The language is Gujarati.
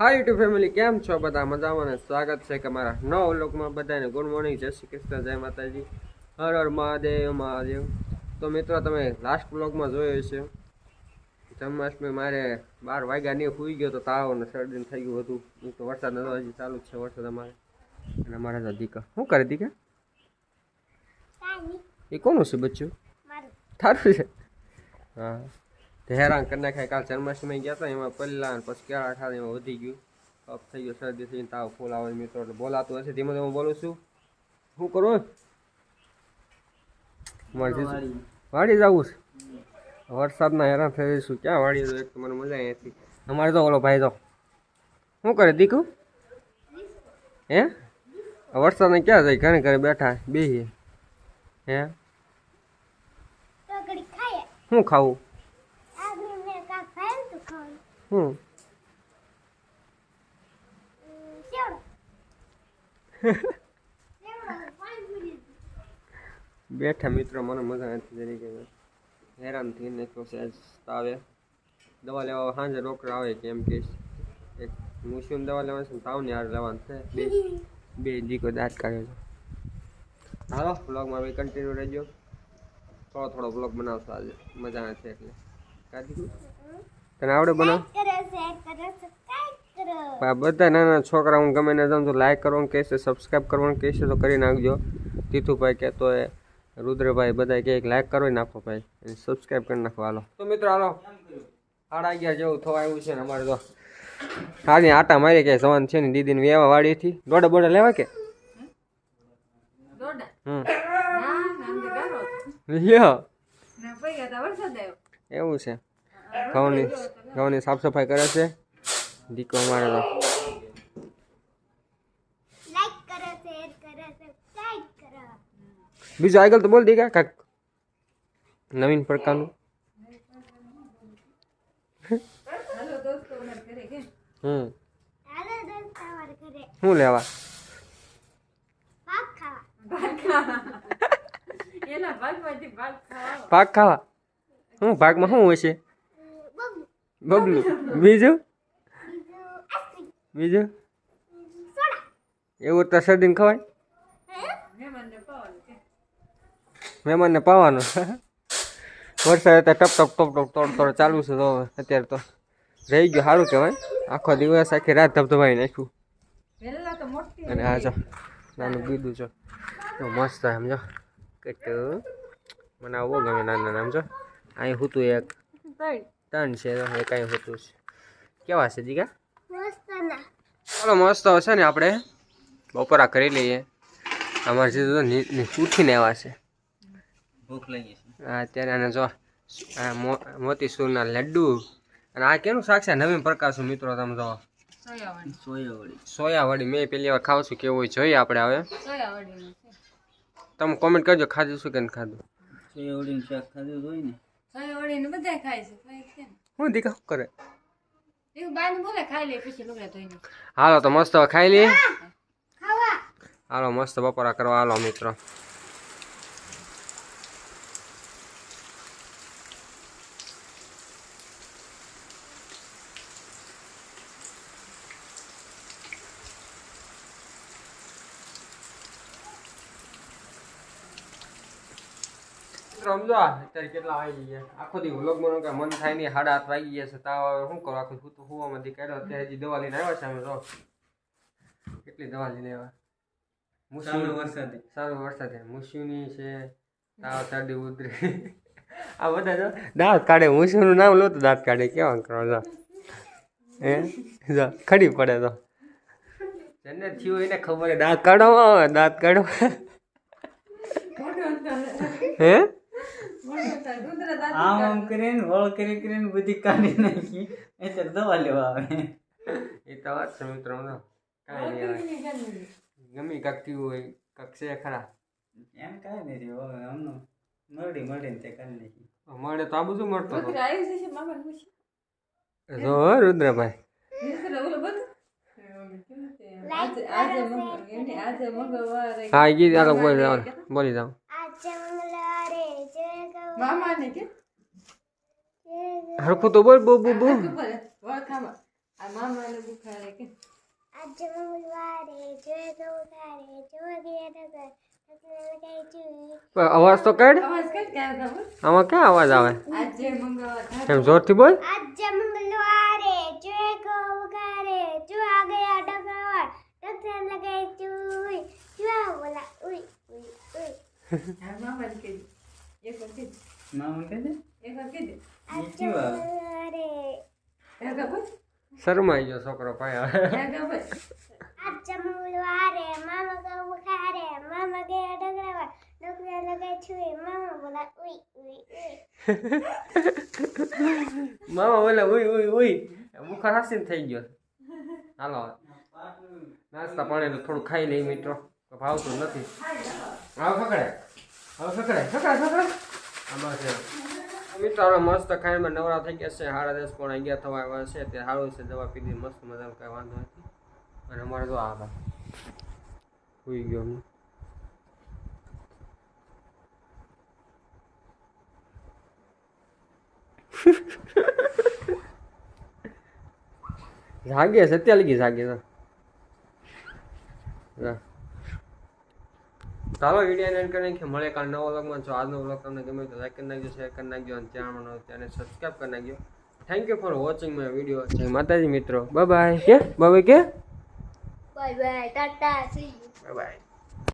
હા યુટ્યુબ ફેમિલી કેમ છો બધા? મજામાં સ્વાગત છે કે મારા નવ લોકમાં બધાને. ગુડ મોર્નિંગ જય શ્રી કૃષ્ણ જય માતાજી. હર હર મહાદેવ મહાદેવ. તો મિત્રો તમે લાસ્ટ બ્લોગમાં જોયો છે જન્માષ્ટમી મારે બાર વાગ્યા નહીં સુઈ ગયો તો તાવ અને શરદી થઈ ગયું હતું. તો વરસાદ નતો હજી ચાલુ જ છે વરસાદ અમારે. અને અમારા તો દીકા શું કરે દીકા એ કોનું છે બચ્ચું? થારું છે? હા. હેરાન કરી નાખ્યા. કાલ જન્માષ્ટમી ગયા હતા એમાં પહેલાં અને પછી કેળા ખાધા એમાં વધી ગયું. અપ થઈ ગયો શરદી થઈને તાવ ફૂલ આવે મિત્રો એટલે બોલાતું હશે. ધીમે ધીમે બોલું છું. શું કરું મારે જીજુ વાડી જવું છે? વરસાદના હેરાન થઈ જઈશું. ક્યાં વાડી એક તો મને મજા આવી હતી. અમારે તો ઓલો ભાઈ તો. શું કરે દીકુ? હે? વરસાદને ક્યાં જાય? ઘરે ઘરે બેઠા બેહીએ. હે? શું ખાવું? શું બેઠા મિત્રો, મને મજા નથી તરીકે હેરાન થઈ નાખ્યો છે આજ તાવે. દવા લેવા સાંજે ડૉક્ટર આવે કે એમ કે એક મુસ્યુમ દવા લેવાની છે તાવની હાર લેવાનું છે. બે બે દીકો દાંત કાઢ્યો છે. હાલો બ્લોગમાં ભાઈ કન્ટિન્યુ રહેજો. થોડો થોડો બ્લોગ બનાવશો આજે. મજા નથી એટલે. કાઢી તને આવડે બનાવ? આ બધા નાના છોકરા હું ગમે ને જાઉં તો લાઈક કરવાનું કહેશે સબસ્ક્રાઈબ કરવાનું કહેશે તો કરી નાખજો. તીથુભાઈ કહેતો એ રુદ્રભાઈ બધા કહે લાઈક કરો નાખો ભાઈ અને સબસ્ક્રાઈબ કરી નાખો હાલો. તો મિત્રો હાલો. સાડા અગિયાર જેવું થવા આવ્યું છે ને અમારે તો. હારી આટા મારી કે સવાન છે ને દીદીને વેવા વાડીથી દોડા બોડા લેવા કે? હમ. એવું છે. ઘઉંની ઘઉંની સાફ સફાઈ કરે છે. દીકો અમારે. તો બીજું આગળ તો બોલ દે કાક નવીન પ્રકારનું. હમ. શું લેવા? ભાગ ખાવા? શું ભાગમાં શું હોય છે? બબલું. બીજું? બીજું એવું તો શરદીને ખવાય? મહેમાનને પાવાનું વરસાદ હતા ટપ ટપ ટપ ટપ તોડ તોડ ચાલુ છે તો અત્યારે તો રહી ગયું સારું કહેવાય. આખો દિવસ આખી રાત ધબધબાઈ નાખ્યું. અને હા જો નાનું કીધું છો તો મસ્ત એમ જો. કટું મને આવું બહુ ગમે નાના નામ છો જો. અહીં હતું એક ત્રણ છે એ એક હોતું હતું છે કેવા છે દીકા ચાલો મસ્ત હશે ને આપણે? બપોરા કરી લઈએ. અમારે જે તો ઉઠીને આવ્યા છે. ભૂખ લાગી છે. અત્યારે આને જો આ મો- મોતીસૂરના લડ્ડુ. અને આ કેનું શાક છે? નવીન પ્રકારનું મિત્રો તમે જો. સોયા વડી મેં પેલી વાર ખાવ છું કેવું હોય જોઈએ આપણે હવે. તમે કોમેન્ટ કરજો ખાધું શું કે ખાધું? સોયા શાક ખાધું હોય ને. બધા ખાય છે ખાય કેમ હું દીકા શું કરે? એવું બાને બોલે ખાઈ લે પછી લુગડા ધોઈને હાલો તો મસ્ત ખાઈ લે. હાલો મસ્ત બપોરા કરવા હાલો મિત્રો. મિત્રો સમજો અત્યારે કેટલા વાગી ગયા આખો દી વ્લોગમાં કઈ મન થાય નહીં સાડા આઠ વાગી ગયા છે. તાવ આવે શું કરો? આખું હું તો હુવામાંથી કાઢ્યો અત્યારે હજી દવા લઈને આવ્યા છે અમે તો. કેટલી દવા લઈને આવ્યા? વરસાદે. સારું વરસાદ. મુસ્યુની છે તાવ શરદી ઉધરી. આ બધા જો દાંત કાઢે. મુસ્યુનું નામ લો તો દાંત કાઢે. કેવા કરો જો. હે? જો ખડી પડે તો. જેને થયું એને ખબર દાંત કાઢો દાંત કાઢો. હે? આમ આમ કરીને વળ કરી કરીને બધી કાઢી નાખી. એટલે દવા લેવા આવે. એ તો વાત છે મિત્રો તો કાંઈ નહીં આવે. ગમી કાકતી હોય કક્ષે છે ખરા. એમ કાંઈ નથી હવે આમનું મરડી મરડીને તે કાઢી નાખી. મળે તો આ બધું મળતો જો રુદ્રભાઈ. હા ગીત ચાલો બોલી જાઓ બોલી જાઓ મામા ને કે હરખું તો બોલ બહુ બહુ ઉપર વળખામાં આ મામાને બુખારે કે અવાજ તો કાઢ. આમાં ક્યાં અવાજ આવે? આજે મંગળવાર. થાય એમ જોરથી બોલ. આજ મંગળવારે જોઈ ગૌ ગારે જોવા ગયા ડગરવાર ડગર લગાઈ ચૂઈ જોવા બોલા ઉઈ ઉઈ ઉઈ. આ મામાને એક આવે? શરમાઈ ગયો છોકરો પાયા. ત્યાં ખબર આજ રે મામા મામા ગયા ડગરાવા ડગર લગાઈ ચૂઈ મામા બોલા ઉઈ ઉઈ ઉઈ. મામા બોલે ઉઈ ઉઈ ઉઈ. બુખાર હાસીને થઈ ગયો. હાલો. નાસ્તા પાણી થોડું ખાઈ લઈ મિત્રો. ભાવતું નથી. હવે પકડે હવે છે. મિત્રો મસ્ત ખાઈમાં નવરા થઈ ગયા છે સાડા દસ પણ અગિયાર થવા આવ્યા છે, તે સારું છે, દવા પીધી મસ્ત મજાનું કાંઈ વાંધો નથી. અને અમારે તો આ સુઈ ગયો હું. જાગે છે અત્યારે લગી જાગે છે. ચાલો વીડિયો એન્ડ કરીને કે મળે કાલ નવો વ્લોગમાં. જો આજનો વ્લોગ તમને ગમે તો લાઈક કરી નાખજો શેર કરી નાખજો અને ચેનલ તેને સબસ્ક્રાઈબ કરી નાખજો. Thank you for watching my video જય માતાજી મિત્રો. બાય બાય કે બાય કે bye bye tata see you bye bye